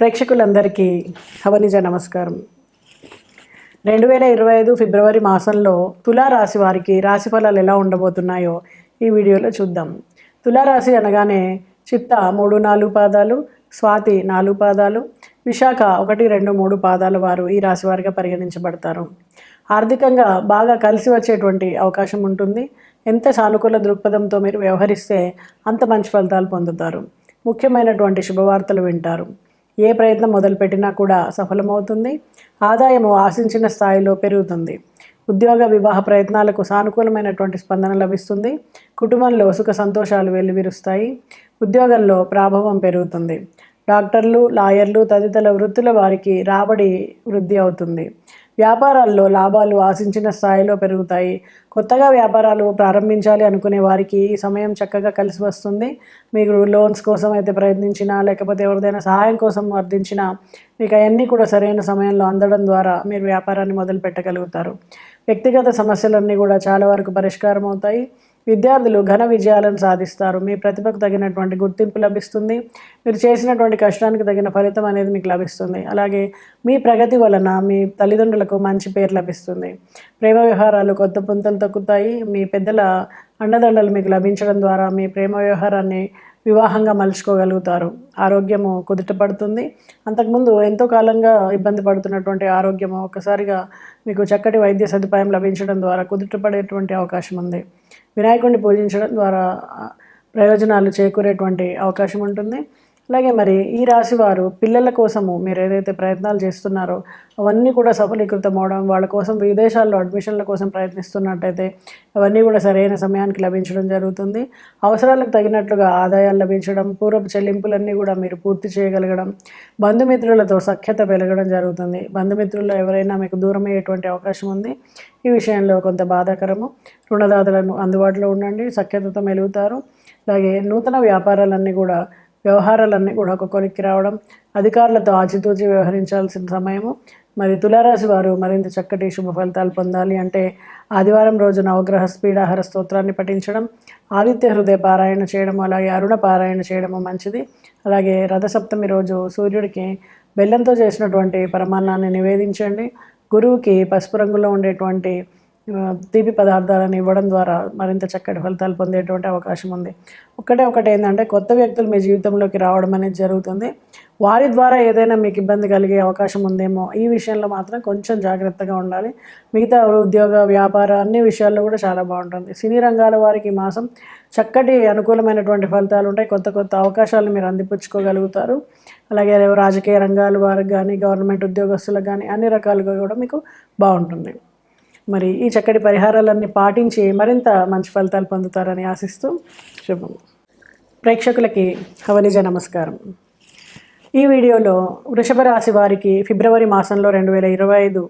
ప్రేక్షకులందరికీ హవనిజ నమస్కారం. రెండు వేల ఇరవై ఐదు ఫిబ్రవరి మాసంలో తులారాశి వారికి రాశి ఫలాలు ఎలా ఉండబోతున్నాయో ఈ వీడియోలో చూద్దాం. తులారాశి అనగానే చిత్త మూడు నాలుగు పాదాలు స్వాతి నాలుగు పాదాలు విశాఖ ఒకటి రెండు మూడు పాదాల వారు ఈ రాశి వారిగా పరిగణించబడతారు. ఆర్థికంగా బాగా కలిసి వచ్చేటువంటి అవకాశం ఉంటుంది. ఎంత సానుకూల దృక్పథంతో మీరు వ్యవహరిస్తే అంత మంచి ఫలితాలు పొందుతారు. ముఖ్యమైనటువంటి శుభవార్తలు వింటారు. ఏ ప్రయత్నం మొదలుపెట్టినా కూడా సఫలమవుతుంది. ఆదాయము ఆశించిన స్థాయిలో పెరుగుతుంది. ఉద్యోగ వివాహ ప్రయత్నాలకు సానుకూలమైనటువంటి స్పందన లభిస్తుంది. కుటుంబంలో సుఖ సంతోషాలు వెల్లివిరుస్తాయి. ఉద్యోగంలో ప్రాభవం పెరుగుతుంది. డాక్టర్లు లాయర్లు తదితర వృత్తుల వారికి రాబడి వృద్ధి అవుతుంది. వ్యాపారాల్లో లాభాలు ఆశించిన స్థాయిలో పెరుగుతాయి. కొత్తగా వ్యాపారాలు ప్రారంభించాలి అనుకునే వారికి ఈ సమయం చక్కగా కలిసి వస్తుంది. మీరు లోన్స్ కోసం అయితే ప్రయత్నించినా లేకపోతే ఎవరిదైనా సహాయం కోసం వర్ధించినా మీకు అవన్నీ కూడా సరైన సమయంలో అందడం ద్వారా మీరు వ్యాపారాన్ని మొదలు పెట్టగలుగుతారు వ్యక్తిగత సమస్యలన్నీ కూడా చాలా వరకు పరిష్కారం అవుతాయి విద్యార్థులు ఘన విజయాలను సాధిస్తారు. మీ ప్రతిభకు తగినటువంటి గుర్తింపు లభిస్తుంది. మీరు చేసినటువంటి కష్టానికి తగిన ఫలితం అనేది మీకు లభిస్తుంది. అలాగే మీ ప్రగతి వలన మీ తల్లిదండ్రులకు మంచి పేరు లభిస్తుంది. ప్రేమ వ్యవహారాలు కొత్త పుంతలు తగ్గుతాయి మీ పెద్దల అండదండలు మీకు లభించడం ద్వారా మీ ప్రేమ వ్యవహారాన్ని వివాహంగా మలుచుకోగలుగుతారు. ఆరోగ్యము కుదుట పడుతుంది అంతకుముందు ఎంతో కాలంగా ఇబ్బంది పడుతున్నటువంటి ఆరోగ్యము ఒక్కసారిగా మీకు చక్కటి వైద్య సదుపాయం లభించడం ద్వారా కుదుటపడేటువంటి అవకాశం ఉంది. వినాయకుడిని పూజించడం ద్వారా ప్రయోజనాలు చేకూరేటువంటి అవకాశం ఉంటుంది. అలాగే మరి ఈ రాశి వారు పిల్లల కోసము మీరు ఏదైతే ప్రయత్నాలు చేస్తున్నారో అవన్నీ కూడా సఫలీకృతం అవడం వాళ్ళ కోసం విదేశాల్లో అడ్మిషన్ల కోసం ప్రయత్నిస్తున్నట్టయితే అవన్నీ కూడా సరైన సమయానికి లభించడం జరుగుతుంది. అవసరాలకు తగినట్లుగా ఆదాయాలు లభించడం పూర్వపు చెల్లింపులన్నీ కూడా మీరు పూర్తి చేయగలగడం బంధుమిత్రులతో సఖ్యత పెరగడం జరుగుతుంది. బంధుమిత్రుల్లో ఎవరైనా మీకు దూరమయ్యేటువంటి అవకాశం ఉంది. ఈ విషయంలో కొంత బాధాకరము. రుణదాతలను అందుబాటులో ఉండండి. సఖ్యతతో మెలుగుతారు. అలాగే నూతన వ్యాపారాలన్నీ కూడా వ్యవహారాలన్నీ కూడా ఒక కొలిక్కి రావడం అధికారులతో ఆచితూచి వ్యవహరించాల్సిన సమయము. మరి తులారాశి వారు మరింత చక్కటి శుభ ఫలితాలు పొందాలి అంటే ఆదివారం రోజు నవగ్రహ స్పీడాహార స్తోత్రాన్ని పఠించడం ఆదిత్య హృదయ పారాయణ చేయడము అలాగే అరుణ పారాయణ చేయడము మంచిది. అలాగే రథసప్తమి రోజు సూర్యుడికి బెల్లంతో చేసినటువంటి పరమాన్నాన్ని నివేదించండి. గురువుకి పసుపు రంగులో ఉండేటువంటి తీపి పదార్థాలను ఇవ్వడం ద్వారా మరింత చక్కటి ఫలితాలు పొందేటువంటి అవకాశం ఉంది. ఒకటే ఒకటి ఏంటంటే కొత్త వ్యక్తులు మీ జీవితంలోకి రావడం అనేది జరుగుతుంది. వారి ద్వారా ఏదైనా మీకు ఇబ్బంది కలిగే అవకాశం ఉందేమో ఈ విషయంలో మాత్రం కొంచెం జాగ్రత్తగా ఉండాలి. మిగతా ఉద్యోగ వ్యాపార అన్ని విషయాల్లో కూడా చాలా బాగుంటుంది. సినీ రంగాల వారికి ఈ మాసం చక్కటి అనుకూలమైనటువంటి ఫలితాలు ఉంటాయి. కొత్త కొత్త అవకాశాలు మీరు అందిపుచ్చుకోగలుగుతారు. అలాగే రాజకీయ రంగాల వారికి కానీ గవర్నమెంట్ ఉద్యోగస్తులకు కానీ అన్ని రకాలుగా కూడా మీకు బాగుంటుంది. మరి ఈ చక్కటి పరిహారాలన్నీ పాటించి మరింత మంచి ఫలితాలు పొందుతారని ఆశిస్తూ శుభం. ప్రేక్షకులకి హవనిజ నమస్కారం. ఈ వీడియోలో వృషభ రాశి వారికి ఫిబ్రవరి మాసంలో రెండు వేల ఇరవై ఐదు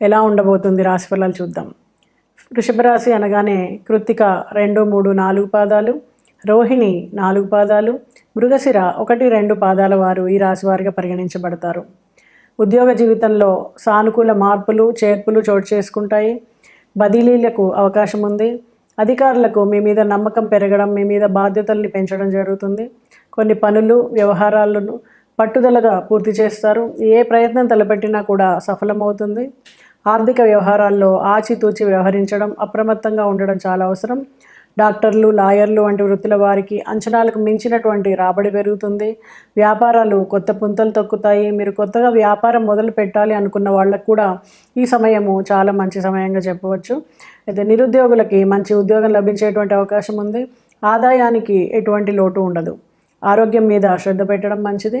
ఎలా ఉండబోతుంది రాశి ఫలాలు చూద్దాం. వృషభ రాశి అనగానే కృత్తిక రెండు మూడు నాలుగు పాదాలు రోహిణి నాలుగు పాదాలు మృగశిర ఒకటి రెండు పాదాల వారు ఈ రాశి వారిగా పరిగణించబడతారు. ఉద్యోగ జీవితంలో సానుకూల మార్పులు చేర్పులు చోటు చేసుకుంటాయి. బదిలీలకు అవకాశం ఉంది. అధికారులకు మీ మీద నమ్మకం పెరగడం మీ మీద బాధ్యతల్ని పెంచడం జరుగుతుంది. కొన్ని పనులు వ్యవహారాలను పట్టుదలగా పూర్తి చేస్తారు. ఏ ప్రయత్నం తలపెట్టినా కూడా సఫలమవుతుంది. ఆర్థిక వ్యవహారాల్లో ఆచితూచి వ్యవహరించడం అప్రమత్తంగా ఉండడం చాలా అవసరం. డాక్టర్లు లాయర్లు వంటి వృత్తుల వారికి అంచనాలకు మించినటువంటి రాబడి పెరుగుతుంది. వ్యాపారాలు కొత్త పుంతలు తొక్కుతాయి. మీరు కొత్తగా వ్యాపారం మొదలు పెట్టాలి అనుకున్న వాళ్ళకు కూడా ఈ సమయము చాలా మంచి సమయంగా చెప్పవచ్చు. అయితే నిరుద్యోగులకి మంచి ఉద్యోగం లభించేటువంటి అవకాశం ఉంది. ఆదాయానికి ఎటువంటి లోటు ఉండదు. ఆరోగ్యం మీద శ్రద్ధ పెట్టడం మంచిది.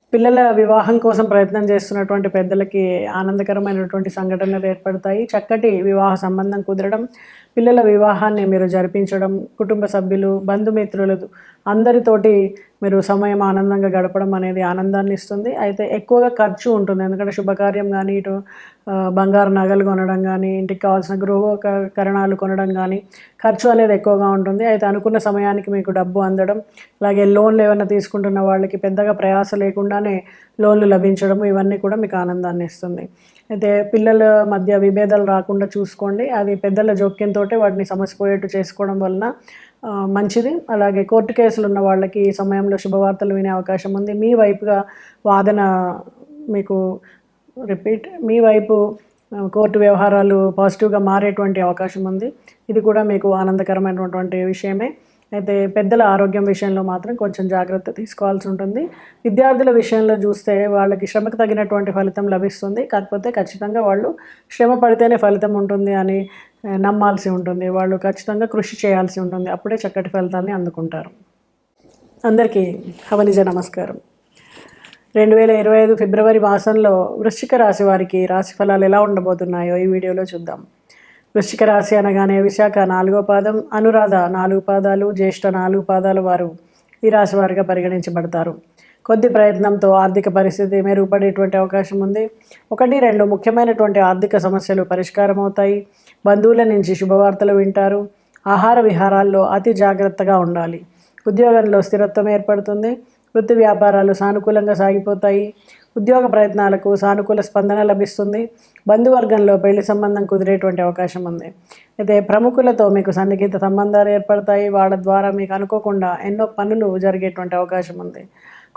పిల్లల వివాహం కోసం ప్రయత్నం చేస్తున్నటువంటి పెద్దలకి ఆనందకరమైనటువంటి సంఘటనలు ఏర్పడతాయి. చక్కటి వివాహ సంబంధం కుదరడం పిల్లల వివాహాన్ని మీరు జరిపించడం కుటుంబ సభ్యులు బంధుమిత్రులు అందరితోటి మీరు సమయం ఆనందంగా గడపడం అనేది ఆనందాన్ని ఇస్తుంది. అయితే ఎక్కువగా ఖర్చు ఉంటుంది. ఎందుకంటే శుభకార్యం కానీ ఇటు బంగారు నగలు కొనడం కానీ ఇంటికి కావాల్సిన గృహోపకరణాలు కొనడం కానీ ఖర్చు అనేది ఎక్కువగా ఉంటుంది. అయితే అనుకున్న సమయానికి మీకు డబ్బు అందడం అలాగే లోన్లు ఏమైనా తీసుకుంటున్న వాళ్ళకి పెద్దగా ప్రయాస లేకుండానే లోన్లు లభించడం ఇవన్నీ కూడా మీకు ఆనందాన్ని ఇస్తుంది. అయితే పిల్లల మధ్య విభేదాలు రాకుండా చూసుకోండి. అది పెద్దల జోక్యంతో వాటిని సమసిపోయేట్టు చేసుకోవడం వలన మంచిది. అలాగే కోర్టు కేసులు ఉన్న వాళ్ళకి ఈ సమయంలో శుభవార్తలు వినే అవకాశం ఉంది. మీ వైపుగా వాదన మీకు రిపీట్ మీ వైపు కోర్టు వ్యవహారాలు పాజిటివ్గా మారేటువంటి అవకాశం ఉంది. ఇది కూడా మీకు ఆనందకరమైనటువంటి విషయమే. అయితే పెద్దల ఆరోగ్యం విషయంలో మాత్రం కొంచెం జాగ్రత్త తీసుకోవాల్సి ఉంటుంది. విద్యార్థుల విషయంలో చూస్తే వాళ్ళకి శ్రమకు తగినటువంటి ఫలితం లభిస్తుంది. కాకపోతే ఖచ్చితంగా వాళ్ళు శ్రమ పడితేనే ఫలితం ఉంటుంది అని నమ్మాల్సి ఉంటుంది. వాళ్ళు ఖచ్చితంగా కృషి చేయాల్సి ఉంటుంది. అప్పుడే చక్కటి ఫలితాన్ని అందుకుంటారు. అందరికీ హవనిజ నమస్కారం. రెండు వేల ఇరవై ఐదు ఫిబ్రవరి మాసంలో వృశ్చిక రాశి వారికి రాశి ఫలాలు ఎలా ఉండబోతున్నాయో ఈ వీడియోలో చూద్దాం. వృశ్చిక రాశి అనగానే విశాఖ నాలుగో పాదం అనురాధ నాలుగు పాదాలు జ్యేష్ఠ నాలుగు పాదాల వారు ఈ రాశి వారిగా పరిగణించబడతారు. కొద్ది ప్రయత్నంతో ఆర్థిక పరిస్థితి మెరుగుపడేటువంటి అవకాశం ఉంది. ఒకటి రెండు ముఖ్యమైనటువంటి ఆర్థిక సమస్యలు పరిష్కారం అవుతాయి. బంధువుల నుంచి శుభవార్తలు వింటారు. ఆహార విహారాల్లో అతి జాగ్రత్తగా ఉండాలి. ఉద్యోగంలో స్థిరత్వం ఏర్పడుతుంది. వృత్తి వ్యాపారాలు సానుకూలంగా సాగిపోతాయి. ఉద్యోగ ప్రయత్నాలకు సానుకూల స్పందన లభిస్తుంది. బంధువర్గంలో పెళ్ళి సంబంధం కుదిరేటువంటి అవకాశం ఉంది. అయితే ప్రముఖులతో మీకు సన్నిహిత సంబంధాలు ఏర్పడతాయి. వాళ్ళ ద్వారా మీకు అనుకోకుండా ఎన్నో పనులు జరిగేటువంటి అవకాశం ఉంది.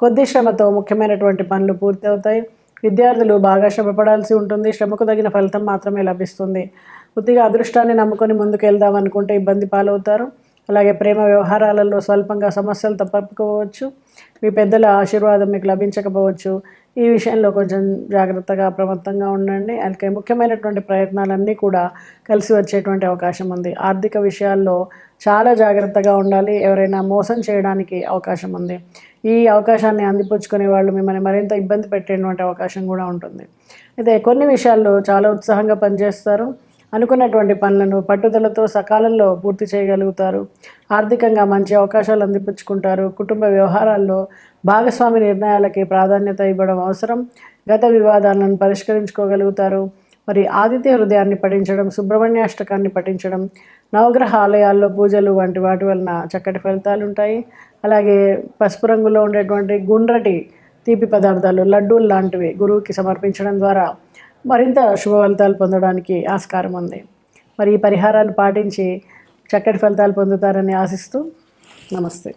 కొద్ది శ్రమతో ముఖ్యమైనటువంటి పనులు పూర్తి అవుతాయి విద్యార్థులు బాగా శ్రమపడాల్సి ఉంటుంది. శ్రమకు తగిన ఫలితం మాత్రమే లభిస్తుంది. కొద్దిగా అదృష్టాన్ని నమ్ముకొని ముందుకు వెళ్దాం అనుకుంటే ఇబ్బంది పాలవుతారు. అలాగే ప్రేమ వ్యవహారాలలో స్వల్పంగా సమస్యలు తప్పకపోవచ్చు. మీ పెద్దల ఆశీర్వాదం మీకు లభించకపోవచ్చు. ఈ విషయంలో కొంచెం జాగ్రత్తగా అప్రమత్తంగా ఉండండి. అలాగే ముఖ్యమైనటువంటి ప్రయత్నాలన్నీ కూడా కలిసి వచ్చేటువంటి అవకాశం ఉంది. ఆర్థిక విషయాల్లో చాలా జాగ్రత్తగా ఉండాలి. ఎవరైనా మోసం చేయడానికి అవకాశం ఉంది. ఈ అవకాశాన్ని అందిపుచ్చుకునే వాళ్ళు మిమ్మల్ని మరింత ఇబ్బంది పెట్టేటువంటి అవకాశం కూడా ఉంటుంది. అయితే కొన్ని విషయాల్లో చాలా ఉత్సాహంగా పనిచేస్తారు. అనుకున్నటువంటి పనులను పట్టుదలతో సకాలంలో పూర్తి చేయగలుగుతారు. ఆర్థికంగా మంచి అవకాశాలు అందిపుచ్చుకుంటారు. కుటుంబ వ్యవహారాల్లో భాగస్వామి నిర్ణయాలకి ప్రాధాన్యత ఇవ్వడం అవసరం. గత వివాదాలను పరిష్కరించుకోగలుగుతారు. మరి ఆదిత్య హృదయాన్ని పఠించడం సుబ్రహ్మణ్యాష్టకాన్ని పఠించడం నవగ్రహ ఆలయాల్లో పూజలు వంటి వాటి వలన చక్కటి ఫలితాలు ఉంటాయి అలాగే పసుపు రంగులో ఉండేటువంటి గుండ్రటి తీపి పదార్థాలు లడ్డూలు లాంటివి గురువుకి సమర్పించడం ద్వారా మరింత శుభ ఫలితాలు పొందడానికి ఆస్కారం ఉంది. మరి ఈ పరిహారాలు పాటించి చక్కటి ఫలితాలు పొందుతారని ఆశిస్తూ నమస్తే.